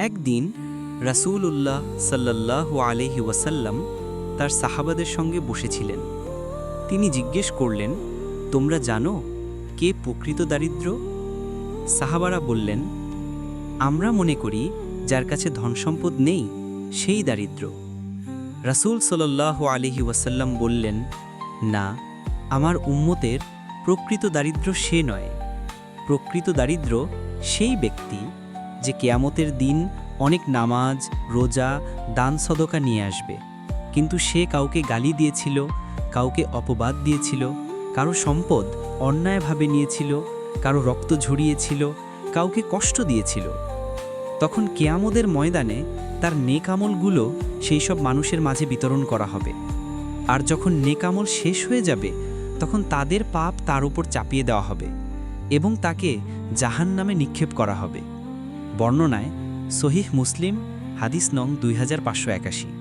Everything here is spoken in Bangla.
একদিন রাসূলুল্লাহ সাল্লাল্লাহু আলহি ওয়াসাল্লাম তার সাহাবাদের সঙ্গে বসেছিলেন। তিনি জিজ্ঞেস করলেন, তোমরা জানো কে প্রকৃত দারিদ্র? সাহাবারা বললেন, আমরা মনে করি যার কাছে ধনসম্পদ নেই, সেই দারিদ্র। রাসূল সাল্লাহ আলহি ওয়াসাল্লাম বললেন, না, আমার উম্মতের প্রকৃত দারিদ্র সে নয়। প্রকৃত দারিদ্র সেই ব্যক্তি যে কেয়ামতের দিন অনেক নামাজ, রোজা, দান সদকা নিয়ে আসবে। কিন্তু সে কাউকে গালি দিয়েছিল, কাউকে অপবাদ দিয়েছিল, কারও সম্পদ অন্যায়ভাবে নিয়েছিল, কারও রক্ত ঝরিয়েছিল, কাউকে কষ্ট দিয়েছিল। তখন কেয়ামদের ময়দানে তার নেকামলগুলো সেই সব মানুষের মাঝে বিতরণ করা হবে। আর যখন নেকামল শেষ হয়ে যাবে, তখন তাদের পাপ তার উপর চাপিয়ে দেওয়া হবে এবং তাকে জাহান নামে নিক্ষেপ করা হবে। বর্ণনায় সহিহ মুসলিম হাদিস নং দুই হাজার পাঁচশো একাশি।